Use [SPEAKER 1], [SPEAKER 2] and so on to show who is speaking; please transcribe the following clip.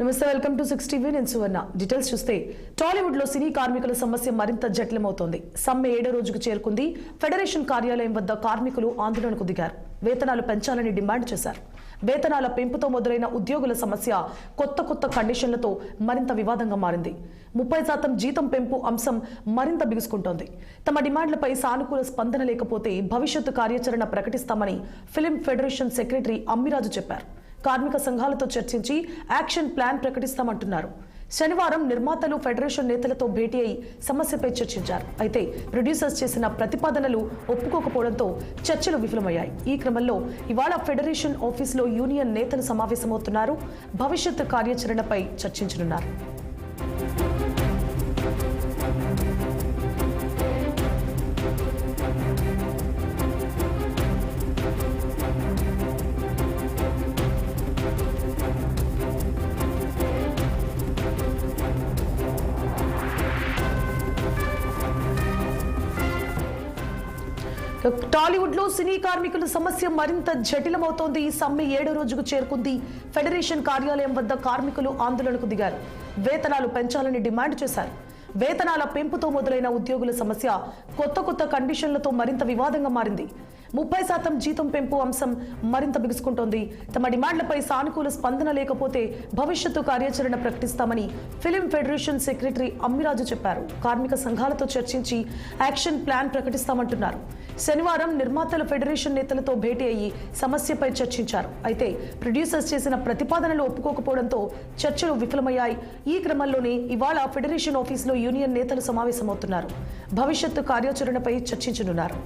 [SPEAKER 1] నమస్తే welcome to six TV. నేను సువర్ణ. Details చూస్తే టాలీవుడ్లో సినీ కార్మికుల సమస్య మరింత జటిలమవుతోంది సమ్మె ఏడో రోజుకు చేరుకుంది. ఫెడరేషన్ కార్యాలయం వద్ద కార్మికులు ఆందోళనకు దిగారు. వేతనాలు పెంచాలని డిమాండ్ చేశారు. వేతనాల పెంపుతో మొదలైన ఉద్యోగుల సమస్య కొత్త కొత్త కండిషన్లతో మరింత వివాదంగా మారింది. ముప్పై శాతం జీతం పెంపు అంశం మరింత బిగుసుకుంటోంది. తమ డిమాండ్లపై సానుకూల స్పందన లేకపోతే భవిష్యత్తు కార్యాచరణ ప్రకటిస్తామని ఫిలిం ఫెడరేషన్ సెక్రటరీ అమ్మిరాజు చెప్పారు. కార్మిక సంఘాలతో చర్చించి యాక్షన్ ప్లాన్ ప్రకటిస్తామంటున్నారు. శనివారం నిర్మాతలు ఫెడరేషన్ నేతలతో భేటీ అయి సమస్యపై చర్చించారు. అయితే ప్రొడ్యూసర్స్ చేసిన ప్రతిపాదనలు ఒప్పుకోకపోవడంతో చర్చలు విఫలమయ్యాయి. ఈ క్రమంలో ఇవాళ ఫెడరేషన్ ఆఫీసులో యూనియన్ నేతలు సమావేశమవుతున్నారు. భవిష్యత్ కార్యాచరణపై చర్చించనున్నారు. టాలీవుడ్లో సినీ కార్మికుల సమస్య మరింత జటిలమవుతోంది. ఈ సమ్మె ఏడో రోజుకు చేరుకుంది. ఫెడరేషన్ కార్యాలయం వద్ద కార్మికులు ఆందోళనకు దిగారు. వేతనాలు పెంచాలని డిమాండ్ చేశారు. వేతనాల పెంపుతో మొదలైన ఉద్యోగుల సమస్య కొత్త కొత్త కండిషన్లతో మరింత వివాదంగా మారింది. ముప్పై శాతం జీతం పెంపు అంశం మరింత బిగుసుకుంటోంది. తమ డిమాండ్లపై సానుకూల స్పందన లేకపోతే భవిష్యత్తు కార్యాచరణ ప్రకటిస్తామని ఫిలిం ఫెడరేషన్ సెక్రటరీ అమ్మిరాజు చెప్పారు. కార్మిక సంఘాలతో చర్చించి యాక్షన్ ప్లాన్ ప్రకటిస్తామంటున్నారు. శనివారం నిర్మాతల ఫెడరేషన్ నేతలతో భేటీ అయ్యి సమస్యపై చర్చించారు. అయితే ప్రొడ్యూసర్స్ చేసిన ప్రతిపాదనలు ఒప్పుకోకపోవడంతో చర్చలు విఫలమయ్యాయి. ఈ క్రమంలోనే ఇవాళ ఫెడరేషన్ ఆఫీసులో యూనియన్ నేతలు సమావేశమవుతున్నారు. భవిష్యత్తు కార్యాచరణపై చర్చించనున్నారు.